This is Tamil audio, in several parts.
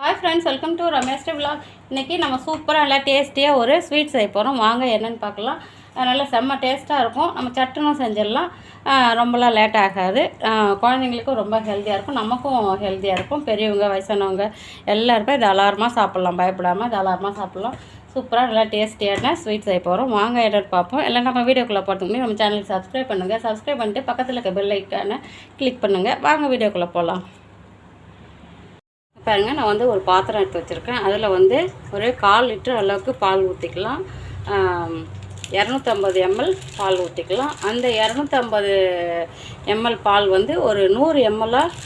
Hi friends welcome to Ramesh vlog இன்றைக்கி நம்ம சூப்பராக நல்லா டேஸ்டியாக ஒரு ஸ்வீட் செய்ய போகிறோம் வாங்க என்னென்னு பார்க்கலாம். நல்லா செம்ம டேஸ்ட்டாக இருக்கும். நம்ம சட்டுனும் செஞ்சிடலாம். ரொம்பலாம் லேட் ஆகாது. குழந்தைங்களுக்கும் ரொம்ப ஹெல்த்தியாக இருக்கும். நமக்கும் ஹெல்த்தியாக இருக்கும். பெரியவங்க வயசானவங்க எல்லாருமே தாராளமாக சாப்பிட்லாம். பயப்படாமல் தாராளமாக சாப்பிட்லாம். சூப்பராக நல்லா டேஸ்டியான ஸ்வீட் செய்ய போகிறோம் வாங்க எடுத்து பார்ப்போம். இல்லை நம்ம வீடியோக்குள்ளே போகிறதுக்கு முன்னாடி நம்ம சேனலுக்கு சப்ஸ்கிரைப் பண்ணுங்கள் சப்ஸ்கிரைப் பண்ணிட்டு பக்கத்தில் இருக்க பெல் ஐக்கானை கிளிக் பண்ணுங்கள் வாங்க வீடியோக்குள்ளே போகலாம் பாருங்கள் நான் வந்து ஒரு பாத்திரம் எடுத்து வச்சுருக்கேன். அதில் வந்து ஒரு கால் லிட்டர் அளவுக்கு பால் ஊற்றிக்கலாம் இரநூத்தம்பது எம்எல் பால் ஊற்றிக்கலாம் அந்த இரநூத்தம்பது எம்எல் பால் வந்து ஒரு நூறு எம்எல்லாக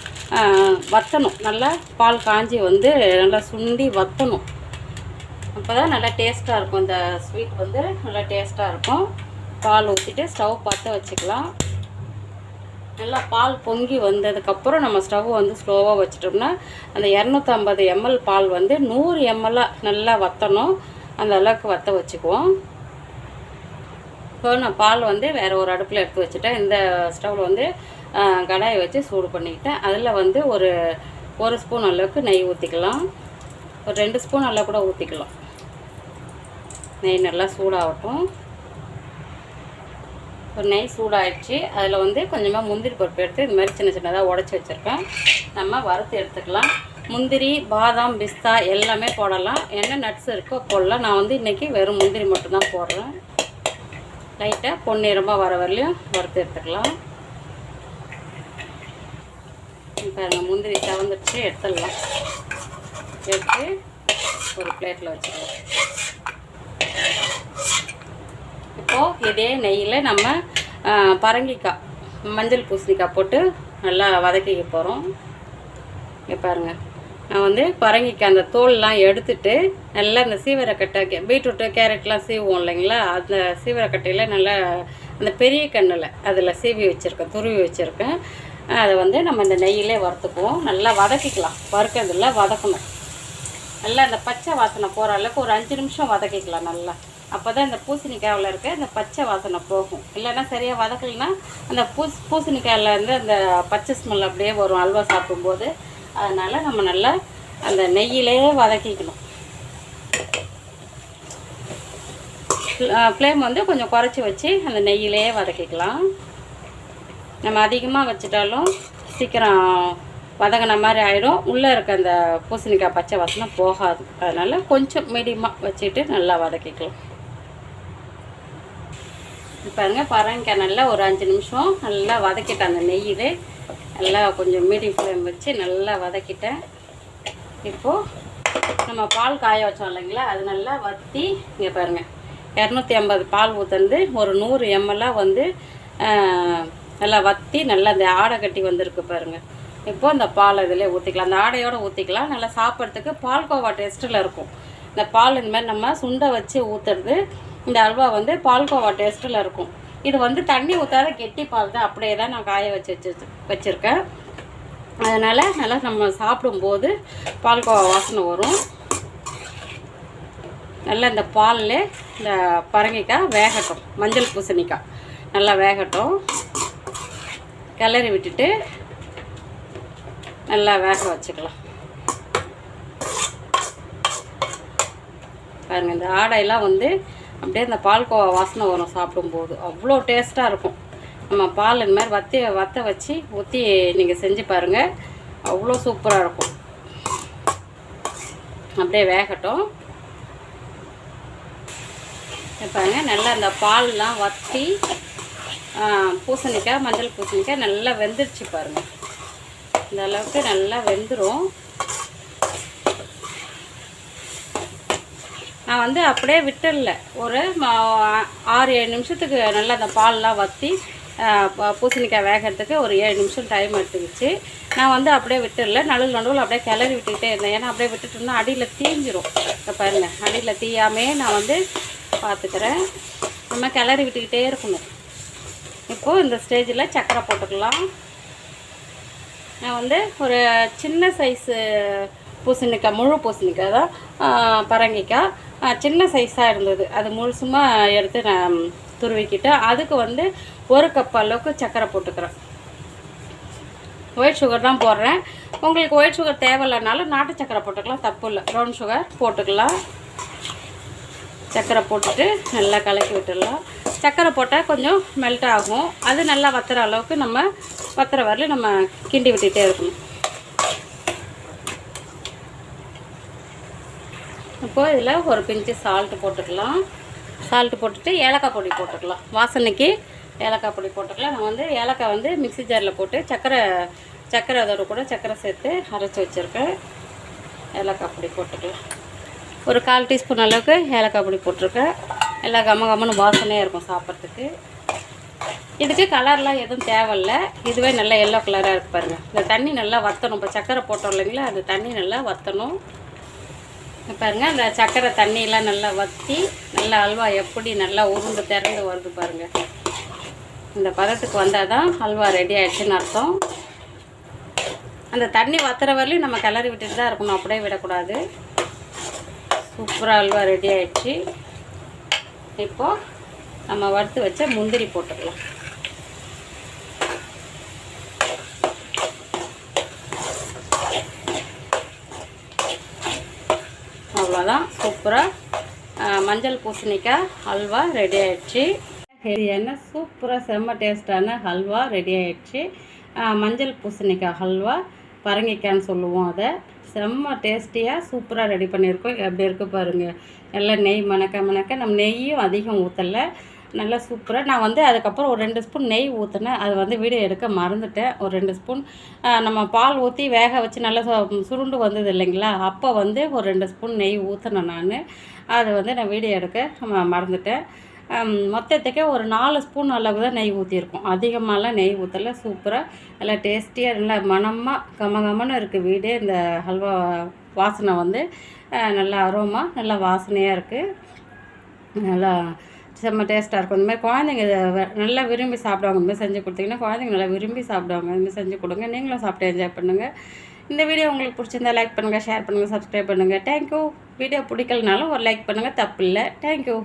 வற்றணும் நல்லா பால் காஞ்சி வந்து நல்லா சுண்டி வற்றணும் அப்போ தான் நல்லா டேஸ்ட்டாக இருக்கும். இந்த ஸ்வீட் வந்து நல்லா டேஸ்ட்டாக இருக்கும். பால் ஊற்றிட்டு ஸ்டவ் பார்த்து வச்சுக்கலாம். நல்லா பால் பொங்கி வந்ததுக்கப்புறம் நம்ம ஸ்டவ் வந்து ஸ்லோவாக வச்சிட்டோம்னா அந்த இரநூத்தம்பது எம்எல் பால் வந்து நூறு எம்எல்லாக நல்லா வற்றணும் அந்த அளவுக்கு வற்ற வச்சுக்குவோம். இப்போ நான் பால் வந்து வேறு ஒரு அடுப்பில் எடுத்து வச்சுட்டேன். இந்த ஸ்டவ்வில் வந்து கடாயை வச்சு சூடு பண்ணிக்கிட்டேன். அதில் வந்து ஒரு ஒரு ஸ்பூன் அளவுக்கு நெய் ஊற்றிக்கலாம் ஒரு ரெண்டு ஸ்பூன் அளவு கூட ஊற்றிக்கலாம் நெய் நல்லா சூடாகட்டும். ஒரு நெய் சூடாகிடுச்சு அதில் வந்து கொஞ்சமாக முந்திரி பருப்பு எடுத்து இது மாதிரி சின்ன சின்னதாக உடச்சி வச்சுருக்கேன். நம்ம வறுத்து எடுத்துக்கலாம். முந்திரி பாதாம் பிஸ்தா எல்லாமே போடலாம். என்ன நட்ஸ் இருக்கோ போடலாம். நான் வந்து இன்றைக்கி வெறும் முந்திரி மட்டும்தான் போடுறேன். லைட்டாக பொன்னிறமாக வர வரலையும் வறுத்து எடுத்துக்கலாம். பாருங்க முந்திரி தவந்துடுச்சு எடுத்துடலாம். எடுத்து ஒரு பிளேட்டில் வச்சுக்கலாம் இப்போது இதே நெய்யில் நம்ம பரங்கிக்காய் மஞ்சள் பூசணிக்காய் போட்டு நல்லா வதக்கிக்க போகிறோம் இங்கே பாருங்கள் நான் வந்து பரங்கிக்காய் அந்த தோல்லாம் எடுத்துட்டு நல்லா இந்த சீவரக்கட்டை பீட்ரூட்டு கேரட்லாம் சீவுவோம் இல்லைங்களா? அந்த சீவரக்கட்டையில் நல்லா அந்த பெரிய கண்ணில் அதில் சீவி வச்சுருக்கேன் துருவி வச்சுருக்கேன். அதை வந்து நம்ம இந்த நெய்யிலே வறுத்துக்குவோம். நல்லா வதக்கிக்கலாம். வறுக்கிறதுல வதக்கணும். நல்லா அந்த பச்சை வாசனை போகிற அளவுக்கு ஒரு அஞ்சு நிமிஷம் வதக்கிக்கலாம் நல்லா. அப்போ தான் இந்த பூசணிக்காயில் இருக்க இந்த பச்சை வாசனை போகும். இல்லைன்னா சரியாக வதக்கலைன்னா அந்த பூஸ் பூசணிக்காயில் இருந்து அந்த பச்சை ஸ்மெல் அப்படியே வரும் அல்வா சாப்பிடும்போது. அதனால் நம்ம நல்லா அந்த நெய்யிலே வதக்கிக்கணும். ஃப்ளேம் வந்து கொஞ்சம் குறைச்சி வச்சு அந்த நெய்யிலே வதக்கிக்கலாம். நம்ம அதிகமாக வச்சிட்டாலும் சீக்கிரம் வதங்கின மாதிரி ஆயிடும். உள்ளே இருக்க அந்த பூசணிக்காய் பச்சை வாசனை போகாது. அதனால் கொஞ்சம் மீடியமாக வச்சுட்டு நல்லா வதக்கிக்கலாம். பாருங்க பரங்கிக்காய் நல்லா ஒரு அஞ்சு நிமிஷம் நல்லா வதக்கிட்டேன் அந்த நெய்யிலே. நல்லா கொஞ்சம் மீடியம் ஃப்ளேம் வச்சு நல்லா வதக்கிட்டேன். இப்போது நம்ம பால் காய வச்சோம் இல்லைங்களா அது நல்லா வற்றி இங்கே பாருங்கள் இரநூத்தி ஐம்பது பால் ஊற்றுந்து ஒரு நூறு எம்எல்லாக வந்து நல்லா வற்றி நல்லா அந்த ஆடை கட்டி வந்திருக்கு பாருங்கள் இப்போது அந்த பால் இதில் ஊற்றிக்கலாம் அந்த ஆடையோடு ஊற்றிக்கலாம் நல்லா சாப்பிட்றதுக்கு பால்கோவா டேஸ்ட்டில் இருக்கும். இந்த பால் இந்த மாதிரி நம்ம சுண்டை வச்சு ஊற்றுறது இந்த அல்வா வந்து பால்கோவா டேஸ்ட்டில் இருக்கும். இது வந்து தண்ணி ஊற்றாத கெட்டி பால் தான். அப்படியே தான் நான் காய வச்சு வச்சு வச்சுருக்கேன். அதனால் நல்லா நம்ம சாப்பிடும்போது பால்கோவா வாசனை வரும். நல்லா இந்த பாலில் இந்த பரங்கிக்காய் வேகட்டும். மஞ்சள் பூசணிக்காய் நல்லா வேகட்டும். கிளறி விட்டுட்டு நல்லா வேக வச்சுக்கலாம். பாருங்கள் இந்த ஆடையெல்லாம் வந்து அப்படியே அந்த பால்கோவா வாசனை வரும் சாப்பிடும்போது. அவ்வளோ டேஸ்ட்டாக இருக்கும். நம்ம பால் இந்த மாதிரி வத்தி வத்த வச்சு ஊற்றி நீங்கள் செஞ்சு பாருங்கள் அவ்வளோ சூப்பராக இருக்கும். அப்படியே வேகட்டும். இப்ப பாருங்க நல்லா இந்த பால்லாம் வற்றி பூசணிக்காய் மஞ்சள் பூசணிக்காய் நல்லா வெந்துருச்சு பாருங்கள் இந்த அளவுக்கு நல்லா வெந்துடும் நான் வந்து அப்படியே விட்டுடல ஒரு ஆறு ஏழு நிமிஷத்துக்கு நல்லா அந்த பால்லாம் வற்றி பூசணிக்காய் வேகிறதுக்கு ஒரு ஏழு நிமிஷம் டைம் எடுத்துக்கிச்சு. நான் வந்து அப்படியே விட்டுடல நடுவில் நடுவில் அப்படியே கிளறி விட்டுக்கிட்டே இருந்தேன். ஏன்னா அப்படியே விட்டுட்டு இருந்தால் அடியில் தீஞ்சிரும். இப்போ பாருங்க. அடியில் தீயாமே நான் வந்து பார்த்துக்கிறேன் நம்ம கிளறி விட்டுக்கிட்டே இருக்கணும். இப்போது இந்த ஸ்டேஜில் சக்கரை போட்டுக்கலாம். நான் வந்து ஒரு சின்ன சைஸு பூசணிக்காய் முழு பூசணிக்காய் தான் பரங்கிக்காய். சின்ன சைஸாக இருந்தது. அது முழுசுமாக எடுத்து நான் துருவிக்கிட்டு அதுக்கு வந்து ஒரு கப் அளவுக்கு சர்க்கரை போட்டுக்கிறேன். ஒயிட் சுகர் தான் போடுறேன். உங்களுக்கு ஒயிட் சுகர் தேவையில்லைனாலும் நாட்டு சக்கரை போட்டுக்கலாம் தப்பு இல்லை. ப்ரௌன் சுகர் போட்டுக்கலாம். சக்கரை போட்டுட்டு நல்லா கலக்கி விட்டுடலாம். சக்கரை போட்டால் கொஞ்சம் மெல்ட் ஆகும். அது நல்லா வத்துற அளவுக்கு நம்ம வத்துற வரல நம்ம கிண்டி விட்டுட்டே இருக்கணும். இப்போ இதில் ஒரு பிஞ்சு சால்ட்டு போட்டுக்கலாம். சால்ட்டு போட்டுட்டு ஏலக்காய் பொடி போட்டுக்கலாம். வாசனைக்கு ஏலக்காய் பொடி போட்டுக்கலாம். நான் வந்து ஏலக்காய் வந்து மிக்ஸி ஜாரில் போட்டு சக்கரை சக்கரை அதோட கூட சக்கரை சேர்த்து அரைச்சி வச்சுருக்கேன். ஏலக்காய் பொடி போட்டுக்கலாம். ஒரு கால் டீஸ்பூன் அளவுக்கு ஏலக்காய் பொடி போட்டிருக்கேன். எல்லாம் கம்ம கம்மனு வாசனையாக இருக்கும் சாப்பிட்றதுக்கு. இதுக்கு கலர்லாம் எதுவும் தேவையில்ல. இதுவே நல்லா எல்லோ கலராக இருக்கு பாருங்கள் இந்த தண்ணி நல்லா வற்றணும் இப்போ சக்கரை போட்டோம் இல்லைங்களா? அந்த தண்ணி நல்லா வற்றணும் பாருங்கள் பாருங்க அந்த சக்கரை தண்ணியெல்லாம் நல்லா வற்றி நல்லா அல்வா எப்படி நல்லா உருண்டு திறந்து வருது பாருங்க. இந்த பதத்துக்கு வந்தால் தான் அல்வா ரெடி ஆகிடுச்சுன்னு அர்த்தம். அந்த தண்ணி வத்துற வரலையும் நம்ம கிளறி விட்டுட்டு தான் இருக்கணும் அப்படியே விடக்கூடாது. சூப்பராக அல்வா ரெடி ஆகிடுச்சு இப்போது நம்ம வறுத்து வச்ச முந்திரி போட்டுக்கலாம். அவ்வளோதான் சூப்பராக மஞ்சள் பூசணிக்காய் ஹல்வா ரெடி ஆயிடுச்சு. ஹெல்தியான சூப்பராக செம்ம டேஸ்டான ஹல்வா ரெடி ஆயிடுச்சு. மஞ்சள் பூசணிக்காய் ஹல்வா பரங்கிக்காய்ன்னு சொல்லுவோம் அதை. செம்ம டேஸ்டியாக சூப்பராக ரெடி பண்ணியிருக்கோம். எப்படி இருக்குது பாருங்கள் எல்லாம் நெய் மணக்க மணக்க நம்ம நெய்யும் அதிகம் ஊற்றலை நல்லா சூப்பராக நான் வந்து அதுக்கப்புறம் ஒரு ரெண்டு ஸ்பூன் நெய் ஊற்றினேன் அது வந்து வீடியோ எடுக்க மறந்துட்டேன். ஒரு ரெண்டு ஸ்பூன் நம்ம பால் ஊற்றி வேக வச்சு நல்லா சு- சுருண்டு வந்தது இல்லைங்களா? அப்போ வந்து ஒரு ரெண்டு ஸ்பூன் நெய் ஊற்றினேன் நான். அது வந்து நான் வீடியோ எடுக்க ம- மறந்துட்டேன். மொத்தத்துக்கே ஒரு நாலு ஸ்பூன் அளவு தான் நெய் ஊற்றிருக்கோம் அதிகமாகலாம் நெய் ஊற்றல சூப்பராக நல்லா டேஸ்டியாக நல்லா மனமாக கமகமனு இருக்குது வீடு. இந்த ஹல்வா வாசனை வந்து நல்லா அரோமா நல்லா வாசனையாக இருக்குது நல்லா செம்ம டேஸ்ட்டாக இருக்கும். இந்த மாதிரி குழந்தைங்க வ- நல்லா விரும்பி சாப்பிடுவாங்க. இந்த மாதிரி செஞ்சு கொடுத்தீங்கன்னா குழந்தைங்க நல்லா விரும்பி சாப்பிடுவாங்க. இந்த மாதிரி செஞ்சு கொடுங்க. நீங்களும் சாப்பிட்டு என்ஜாய் பண்ணுங்கள் இந்த வீடியோ உங்களுக்கு பிடிச்சிருந்தா லைக் பண்ணுங்கள் ஷேர் பண்ணுங்கள் சப்ஸ்கிரைப் பண்ணுங்கள் தேங்க்யூ வீடியோ பிடிக்கலனாலும் ஒரு லைக் பண்ணுங்கள் தப்பு இல்லை தேங்க்யூ